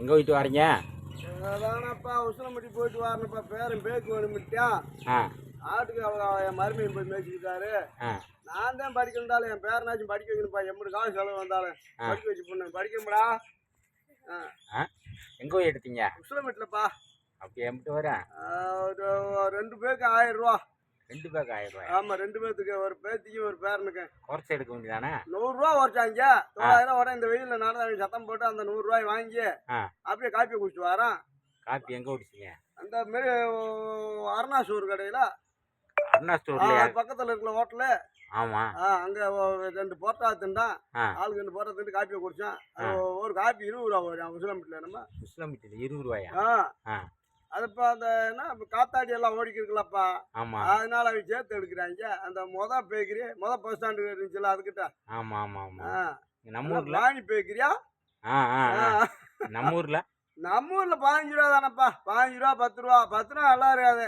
எங்கே போயிட்டு வரீங்க? அதானப்பா உசிலம்பட்டி போயிட்டு வரணுப்பா பேரன் பேக்கு வேணுமிட்டான் ஆ. ஆட்டுக்கு என் மருமையும் போய் மேய்ச்சிக்கிட்டாரு. நான் தான் படிக்கணுண்டாலும் என் பேரனாச்சும் படிக்க வைக்கணும்ப்பா. எம்பது காசு செலவு வந்தாலும். படிக்க வச்சு பொண்ணு. படிக்கணும்டா. எங்கே போய் எடுத்தீங்க? உசிலம்பட்டிலப்பா. அப்படி எம்பிட்டு வரேன். ஒரு ரெண்டு பேருக்கு ஆயிரம் ரூபா. ரெண்டு பேக்கு ஆயிரம் ரூபாய்? ஆமாம் ரெண்டு பேர்த்துக்கு ஒரு பேத்திக்கும் ஒரு பேரனுக்கு. குறைச்சி எடுக்க வேண்டியதானே? நூறுரூவா உரைச்சாங்க தொள்ளாயிரம் உடனே இந்த வெயிலில் நடந்து சத்தம் போட்டு அந்த நூறுரூவாய் வாங்கி ஆ. அப்படியே காப்பி குடிச்சிட்டு வரேன். காப்பி எங்கே குடிச்சீங்க? அந்த மாரி அருணாசூர் கடையில். அருணா பக்கத்தில் இருக்கிற ஹோட்டலு. ஆமாம் ஆ அங்கே ரெண்டு போட்டா ஆ. ஆளுக்கு ரெண்டு போட்டா திண்டு காப்பியை குடித்தேன் ஒரு காப்பி இருபது ரூபா வரும். உசிலம்பட்டில் நம்ம. முஸ்லாம் வீட்டில் இருபது ரூபாயா? ஆ ஆ அது இப்போ அந்த என்ன இப்ப காத்தாடி எல்லாம் ஓடிக்கிருக்கலப்பா. ஆமாம் அதனால அவங்க சேர்த்து எடுக்கிறாங்க. அந்த மொத பேக்கரி மொத பஸ் ஸ்டாண்டு இருந்துச்சுல அதுக்கிட்ட. ஆமாம் ஆமாம் ஆமாம் ஆ. நம்ம ஊரில்? வாணி பேக்கரியா. நம்ம ஊரில்? நம்ம ஊரில் பதினஞ்சு ரூபா தானேப்பா. பதினஞ்சு ரூபா பத்து ரூபா. பத்து ரூபா நல்லா இருக்காது.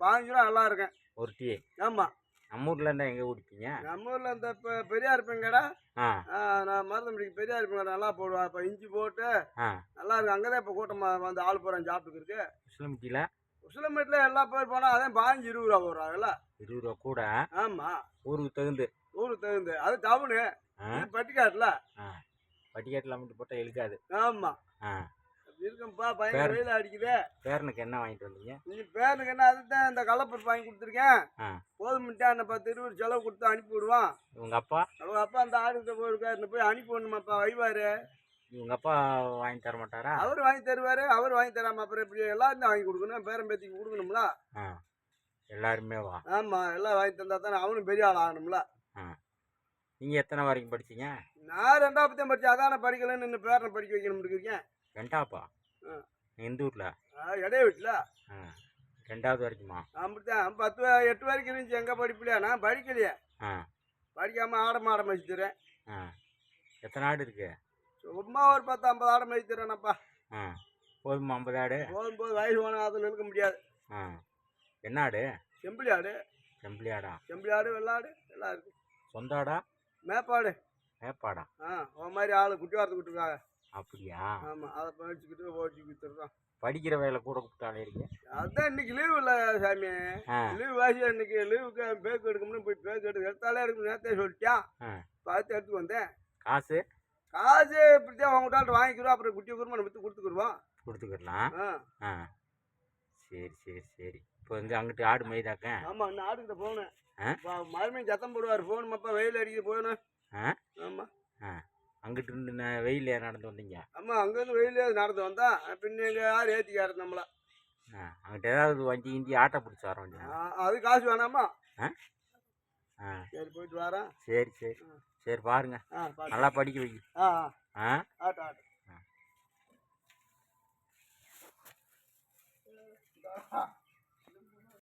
பதினஞ்சு ரூபா நல்லா இருக்கேன் ஒரு டீ. ஆமாம் நம்ம ஊரில் இருந்தால் எங்கே குடிப்பீங்க? நம்ம ஊரில் இப்போ பெரியார் பெங்கடா. நான் மருதமடிக்கு பெரியார் பெங்கடா நல்லா போடுவேன் இப்போ இஞ்சி போட்டு நல்லா இருக்கு அங்கே தான் இப்போ கூட்டமாக வந்து ஆள் போகிறான் சாப்பிட்டுக்கு இருக்கு. முஸ்லாம் வீட்டில் உசிலம்பேட்டில் எல்லா பேர் போனால் அதே பாஞ்சு இருபது ரூபா போடுறாங்கல்ல. இருபது ரூபா கூட? ஆமாம் ஊருக்கு தகுந்து? ஊருக்கு தகுந்து. அது டவுனு பட்டிக்காட்டில். பட்டிக்காட்டில் மட்டும் போட்டால் இழுக்காது? ஆமாம் ஆ. இருக்கும்பா பயங்கர. வெயில் அடிக்குது. பேரனுக்கு என்ன வாங்கிட்டு வந்தீங்க? நீ பேருக்கு என்ன அதுதான் இந்த கள்ளப்பருப்பு வாங்கி கொடுத்துருக்கேன். போதுமிட்டா அந்த பத்து இருபது செலவு கொடுத்து அனுப்பி விடுவான். உங்கள் அப்பா? அவங்க அப்பா அந்த ஆடுகிட்ட போயிருக்காரு போய் அனுப்பி விடணுமாப்பா வைவாரு அப்பா வாங்கி தர மாட்டாரா? அவர் வாங்கி தருவாரு அவர் வாங்கி தராம அப்புறம் இப்படி எல்லாரும் வாங்கி கொடுக்கணும் பேரன் பேத்திக்கு கொடுக்கணும்ல. எல்லாருமே வா. ஆமாம் எல்லாம் வாங்கி தந்தா தானே அவனும் பெரிய ஆள் ஆகணும்ல. நீங்கள் எத்தனை வரைக்கும் படிச்சீங்க? நான் ரெண்டாவது தான் படித்தேன் அதான படிக்கலன்னு இன்னும் பேரனை படிக்க வைக்கணும் இருக்கேன். ரெண்டாப்பா ஆ. எந்த ஊரில்? இடைய வீட்டில் ஆ ரெண்டாவது வரைக்குமா? அப்படித்தான். பத்து எட்டு வரைக்கும் இருந்துச்சு. எங்கே படிப்பிலையா? நான் படிக்கலையே. ஆ. படிக்காமல் ஆட மாட மேய்ச்சிக்கிறேன் ஆ. எத்தனை ஆடு இருக்கு? சும்மா ஒரு பத்து ஐம்பது ஆட மேய்ச்சிக்கிறேனப்பா ஆ. போதுமா ஐம்பது ஆடு? போகும்போது வயசு போனால் அதில் இருக்க முடியாது. ஆ. என்ன ஆடு? செம்பிளி ஆடு. செம்பிளி ஆடா? செம்பிளி ஆடு வெள்ளாடு எல்லாம் இருக்கு. சொந்த ஆடா? மேப்பாடு. மேப்பாடா? ஆ உன் மாதிரி ஆள் குட்டி வார்த்தை விட்டுருக்காங்க. அப்படியா? ஆமாம் அதை படிச்சுக்கிட்டு ஓடிச்சு வித்துருக்கோம் படிக்கிற வேலை கூட கொடுத்தாலே இருக்கு அதுதான் இன்னைக்கு லீவு இல்லை சாமி. லீவு வாசி இன்னைக்கு லீவுக்கு பேக்கு எடுக்கணும்னு போய் பேக்கு எடுக்க எடுத்தாலே எடுக்கணும். நேரத்தே சொல்லிட்டான் ஆ. பார்த்து எடுத்து வந்தேன். காசு? காசு இப்படித்தான் அவங்கள்ட்ட வாங்கிக்கிறோம். அப்புறம் குட்டி குருமா விற்று கொடுத்துக்குருவோம் கொடுத்துக்கிடலாம். சரி சரி சரி. இப்போ இங்கே அங்கிட்டு ஆடு மேய்தாக்க? ஆமாம் இன்னும் ஆடுகிட்ட ஆ? மறுபடியும் சத்தம் போடுவார். ஃபோன் மப்பா வெயில் அடிக்குது போகணும். ஆ. ஆமாம் ஆ. அங்கிட்டு இருந்து நான் வெயில் நடந்து வந்தீங்க? ஆமாம் அங்கேருந்து வெயில் நடந்து வந்தான் பின்ன எங்கள் யார் ஏற்றிக்காரு நம்மளை? ஆ அங்கிட்ட ஏதாவது வண்டி கிண்டி ஆட்டோ பிடிச்சி வர வேண்டியது ஆ, அது காசு வேணாமா? ஆ? சரி போயிட்டு வரேன். சரி சரி. சரி பாருங்க. ஆ நல்லா படிக்க வை ஆ ஆ. ஆ? ஆட்டு ஆட்டு.